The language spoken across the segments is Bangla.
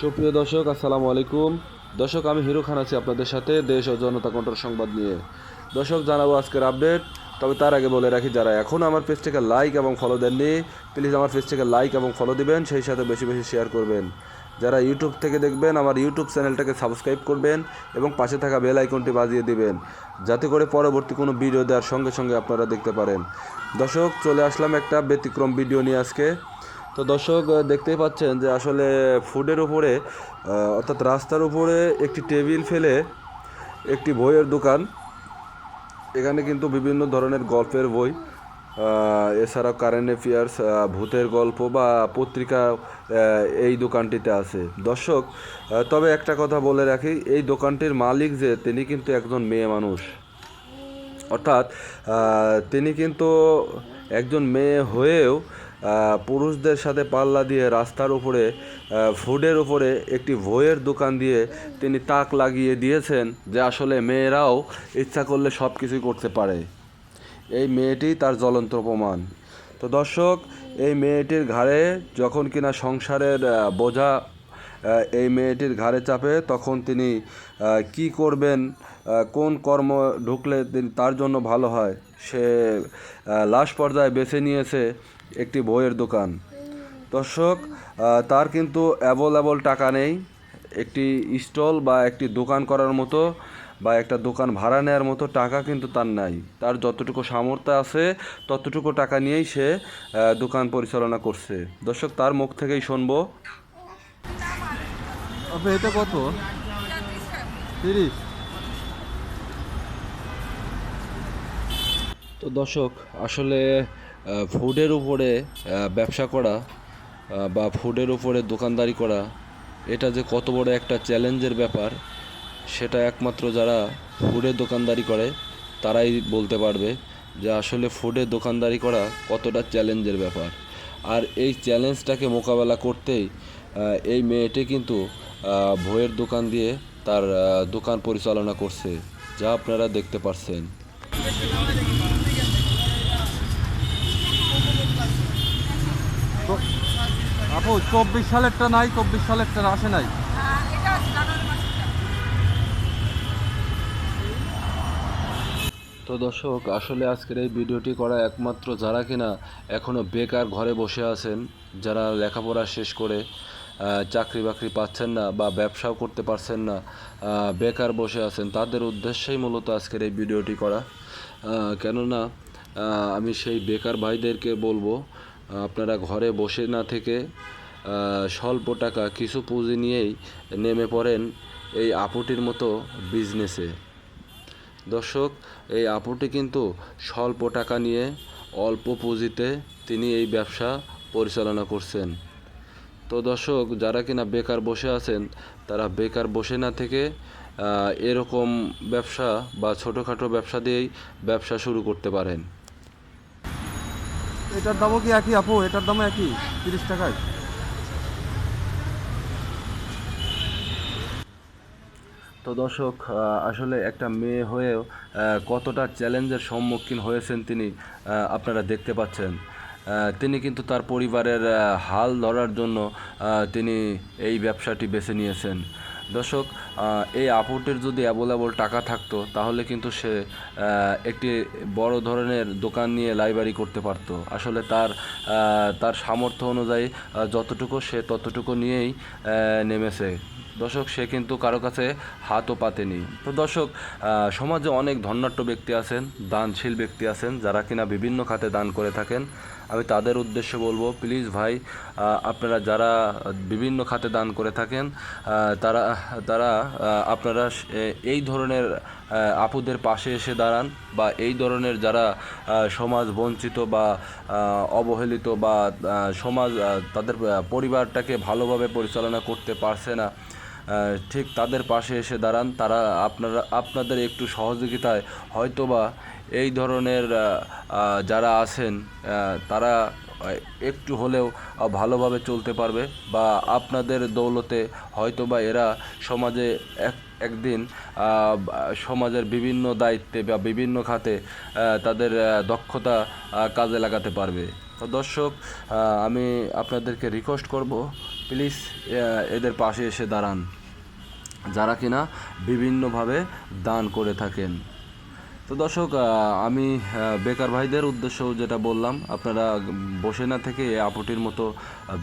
সুপ্রিয় দর্শক, আসসালামু আলাইকুম। দর্শক, আমি হিরো খান আছি আপনাদের সাথে দেশ ও জনতা কণ্ঠর সংবাদ নিয়ে। দর্শক, জানাব আজকের আপডেট। তবে তার আগে বলে রাখি, যারা এখনও আমার পেজটাকে লাইক এবং ফলো দেননি প্লিজ আমার পেজটাকে লাইক এবং ফলো দিবেন, সেই সাথে বেশি বেশি শেয়ার করবেন। যারা ইউটিউব থেকে দেখবেন, আমার ইউটিউব চ্যানেলটাকে সাবস্ক্রাইব করবেন এবং পাশে থাকা বেল আইকনটি বাজিয়ে দিবেন, যাতে করে পরবর্তী কোনো ভিডিও দেওয়ার সঙ্গে সঙ্গে আপনারা দেখতে পারেন। দর্শক, চলে আসলাম একটা ব্যতিক্রম ভিডিও নিয়ে আজকে। তো দর্শক দেখতেই পাচ্ছেন যে আসলে ফুডের উপরে অর্থাৎ রাস্তার উপরে একটি টেবিল ফেলে একটি বইয়ের দোকান। এখানে কিন্তু বিভিন্ন ধরনের গল্পের বই এছাড়াও কারেন্ট অ্যাফেয়ার্স ভূতের গল্প বা পত্রিকা এই দোকানটিতে আছে। দর্শক তবে একটা কথা বলে রাখি, এই দোকানটির মালিক যে, তিনি কিন্তু একজন মেয়ে মানুষ। অর্থাৎ তিনি কিন্তু একজন মেয়ে হয়েও পুরুষদের সাথে পাল্লা দিয়ে রাস্তার উপরে ফুডের উপরে একটি বইয়ের দোকান দিয়ে তিনি তাক লাগিয়ে দিয়েছেন যে আসলে মেয়েরাও ইচ্ছা করলে সব কিছুই করতে পারে। এই মেয়েটি তার জ্বলন্ত প্রমাণ। তো দর্শক, এই মেয়েটির ঘাড়ে যখন কিনা সংসারের বোঝা এই মেয়েটির ঘাড়ে চাপে, তখন তিনি কি করবেন কোন কর্ম ঢুকলে তার জন্য ভালো হয়, সে লাশ পর্যায়ে বেছে নিয়েছে। একটি বইয়ের দোকান। দর্শক তার কিন্তু অ্যাভেলেবল টাকা নেই। একটি স্টল বা একটি দোকান করার মতো বা একটা দোকান ভাড়া নেওয়ার মতো টাকা কিন্তু তার নাই। তার যতটুকু সামর্থ্য আছে ততটুকু টাকা নিয়েই সে দোকান পরিচালনা করছে। দর্শক তার মুখ থেকেই শুনব। এটা কত? তিরিশ। তো দর্শক আসলে ফুডের উপরে ব্যবসা করা বা ফুডের উপরে দোকানদারি করা, এটা যে কত বড় একটা চ্যালেঞ্জের ব্যাপার, সেটা একমাত্র যারা ফুডের দোকানদারি করে, তারাই বলতে পারবে যে আসলে ফুডের দোকানদারি করা কতটা চ্যালেঞ্জের ব্যাপার। আর এই চ্যালেঞ্জটাকে মোকাবেলা করতেই এই মেয়েটি কিন্তু বইয়ের দোকান দিয়ে তার দোকান পরিচালনা করছে, যা আপনারা দেখতে পাচ্ছেন তো আপু চব্বিশ সালেরটা নাই, চব্বিশ সালেরটা আসে নাই। তো দর্শক, আসলে আজকের এই ভিডিওটি করা একমাত্র যারা কিনা এখনও বেকার ঘরে বসে আছেন, যারা লেখাপড়া শেষ করে চাকরি বাকরি পাচ্ছেন না বা ব্যবসাও করতে পারছেন না বেকার বসে আছেন, তাদের উদ্দেশ্যেই মূলত আজকের এই ভিডিওটি করা। কেননা আমি সেই বেকার ভাইদেরকে বলব, আপনারা ঘরে বসে না থেকে স্বল্প টাকা কিছু পুঁজি নিয়েই নেমে পড়েন এই আপুটির মতো বিজনেসে দর্শক, এই আপুটি কিন্তু স্বল্প টাকা নিয়ে অল্প পুঁজিতে তিনি এই ব্যবসা পরিচালনা করছেন। তো দর্শক, যারা কিনা বেকার বসে আছেন, তারা বেকার বসে না থেকে এরকম ব্যবসা বা ছোটোখাটো ব্যবসা দিয়েই ব্যবসা শুরু করতে পারেন। এটার দামও কি একই আপু? এটার দামও একই? তিরিশ টাকায়? তো দর্শক আসলে একটা মেয়ে হয়েও কতটা চ্যালেঞ্জের সম্মুখীন হয়েছেন তিনি আপনারা দেখতে পাচ্ছেন। তিনি কিন্তু তার পরিবারের হাল ধরার জন্য তিনি এই ব্যবসাটি বেছে নিয়েছেন। দর্শক এই আপুটির যদি অ্যাভেলেবল টাকা থাকতো, তাহলে কিন্তু সে একটি বড় ধরনের দোকান নিয়ে লাইব্রেরি করতে পারতো। আসলে তার তার সামর্থ্য অনুযায়ী যতটুকু সে ততটুকু নিয়েই নেমেছে। দর্শক, সে কিন্তু কারও কাছে হাতও পাতেনি। তো দর্শক সমাজে অনেক ধন্যাট্য ব্যক্তি আছেন, দানশীল ব্যক্তি আছেন, যারা কিনা বিভিন্ন খাতে দান করে থাকেন। আমি তাদের উদ্দেশ্যে বলব প্লিজ ভাই আপনারা যারা বিভিন্ন খাতে দান করে থাকেন তারা তারা আপনারা এই ধরনের আপুদের পাশে এসে দাঁড়ান বা এই ধরনের যারা সমাজ বঞ্চিত বা অবহেলিত বা সমাজ তাদের পরিবারটাকে ভালোভাবে পরিচালনা করতে পারছে না ঠিক তাদের পাশে এসে দাঁড়ান, তারা আপনারা, আপনাদের একটু সহযোগিতায় হয়তোবা এই ধরনের যারা আছেন তারা একটু হলেও ভালোভাবে চলতে পারবে বা আপনাদের দৌলতে হয়তো বা এরা সমাজে এক, একদিন সমাজের বিভিন্ন দায়িত্বে বা বিভিন্ন খাতে তাদের দক্ষতা কাজে লাগাতে পারবে। তো দর্শক আমি আপনাদেরকে রিকোয়েস্ট করব প্লিজ এদের পাশে এসে দাঁড়ান। যারা কিনা বিভিন্নভাবে দান করে থাকেন। তো দর্শক আমি বেকার ভাইদের উদ্দেশ্য যেটা বললাম আপনারা বসে না থেকে এই আপুটির মতো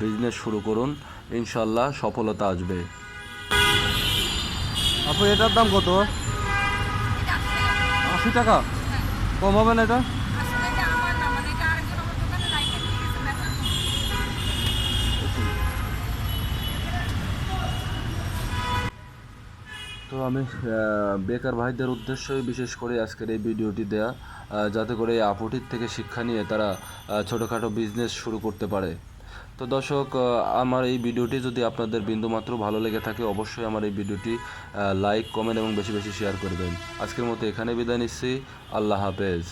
বিজনেস শুরু করুন। ইনশাল্লাহ সফলতা আসবে। আপু এটার দাম কত? আশি টাকা? কম হবে না এটা আমার না মানে এটা আরেকজন আমার দোকানে রাইখে দিয়ে গেছে বেচার জন্য। তো আমি বেকার ভাইদের উদ্দেশ্যই বিশেষ করে আজকের এই ভিডিওটি দেয়া যাতে করে এই আপুটির থেকে শিক্ষা নিয়ে তারা ছোটোখাটো বিজনেস শুরু করতে পারে। তো দর্শক আমার এই ভিডিওটি যদি আপনাদের বিন্দুমাত্র ভালো লেগে থাকে, অবশ্যই আমার এই ভিডিওটি লাইক কমেন্ট এবং বেশি বেশি শেয়ার করবেন। আজকের মতো এখানে বিদায় নিচ্ছি। আল্লাহ হাফেজ।